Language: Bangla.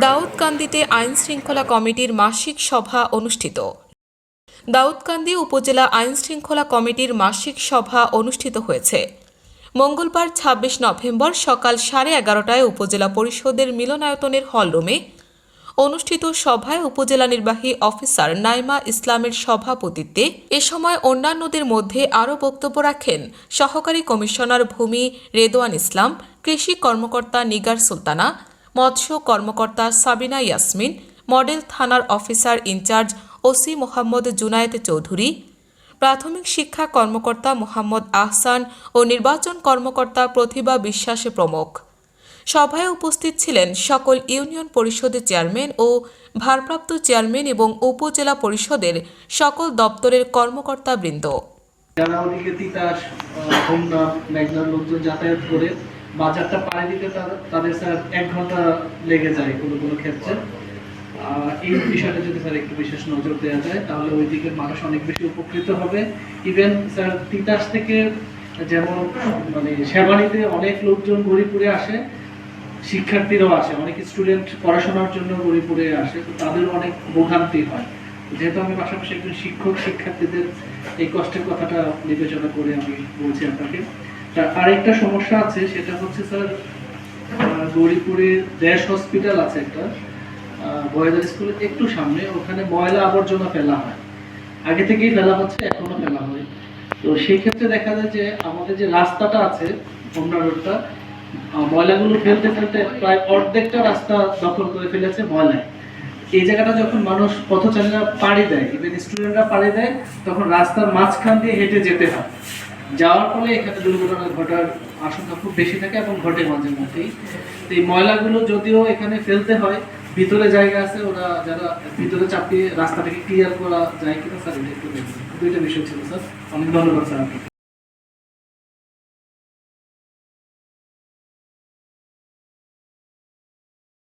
দাউদকান্দিতে আইন শৃঙ্খলা কমিটির মাসিক সভা অনুষ্ঠিত। দাউদকান্দি উপজেলা আইন শৃঙ্খলা কমিটির মাসিক সভা অনুষ্ঠিত হয়েছে। মঙ্গলবার ২৬ নভেম্বর সকাল সাড়ে এগারোটায় উপজেলা পরিষদের মিলনায়তনের হলরুমে অনুষ্ঠিত সভায় উপজেলা নির্বাহী অফিসার নাইমা ইসলামের সভাপতিত্বে এ সময় অন্যান্যদের মধ্যে আরও বক্তব্য রাখেন সহকারী কমিশনার ভূমি রেদোয়ান ইসলাম, কৃষি কর্মকর্তা নিগার সুলতানা মৎস্য কর্মকর্তা সাবিনা ইয়াসমিন, মডেল থানার officer in charge OC Mohammad Junaid Chowdhury, প্রাথমিক শিক্ষা কর্মকর্তা মোহাম্মদ আহসান ও নির্বাচন কর্মকর্তা প্রতিভা বিশ্বাস প্রমুখ। সভায় উপস্থিত ছিলেন সকল ইউনিয়ন পরিষদের চেয়ারম্যান ও ভারপ্রাপ্ত চেয়ারম্যান এবং উপজেলা পরিষদের সকল দপ্তরের কর্মকর্তাবৃন্দ। যারা ওদিকে তিতাস মেঘনার লোকজন যাতায়াত করে বাজারটা পাড়ি দিতে তাদের- স্যার এক ঘণ্টা লেগে যায় কোনো কোনো ক্ষেত্রে। এই বিষয়টা যদি স্যার একটু বিশেষ নজর দেওয়া যায়, তাহলে ওই দিকের মানুষ অনেক বেশি উপকৃত হবে। ইভেন স্যার তিতাস থেকে যেমন মানে সেবানিতে অনেক লোকজন গরিপুরে আসে, শিক্ষার্থীরাও আসে, অনেক স্টুডেন্ট পড়াশোনার জন্য গরিপুরে আসে, তো তাদের অনেক ভোগান্তি হয়। যেহেতু আমি পাশাপাশি একজন শিক্ষক শিক্ষার্থীদের এই কষ্টের কথাটা বিবেচনা করে আমি বলছি আপনাকে। আরেকটা সমস্যা আছে, সেটা হচ্ছে স্যার গৌরীপুরে দেশ হসপিটাল আছে একটা বয়েদার স্কুলের একটু সামনে, ওখানে ময়লা আবর্জনা ফেলা হয়। আগে থেকেই ফেলা হচ্ছে, এখনও ফেলা হয় তো সেই ক্ষেত্রে দেখা যায় যে আমাদের যে রাস্তাটা আছে হোমনা রোডটা ময়লাগুলো ফেলতে ফেলতে প্রায় অর্ধেকটা রাস্তা দখল করে ফেলেছে ময়লায়। এই জায়গাটা যখন মানুষ পথচারীরা পাড়ি দেয় ইভেন স্টুডেন্টরা পাড়ি দেয়, তখন রাস্তার মাঝখান দিয়ে হেঁটে যেতে হয়। যাওয়ার ফলে এখানে দুর্ঘটনা ঘটার আশঙ্কা খুব বেশি থাকে এবং ঘটে মাঝে মধ্যেই। তো এই ময়লাগুলো যদিও এখানে ফেলতে হয়, ভিতরে জায়গা আছে, ওরা যারা ভিতরে চাপিয়ে রাস্তাটাকে ক্লিয়ার করা যায় কিনা স্যার এটা একটু দুইটা বিষয় ছিল স্যার অনেক ধন্যবাদ স্যার আপনাকে।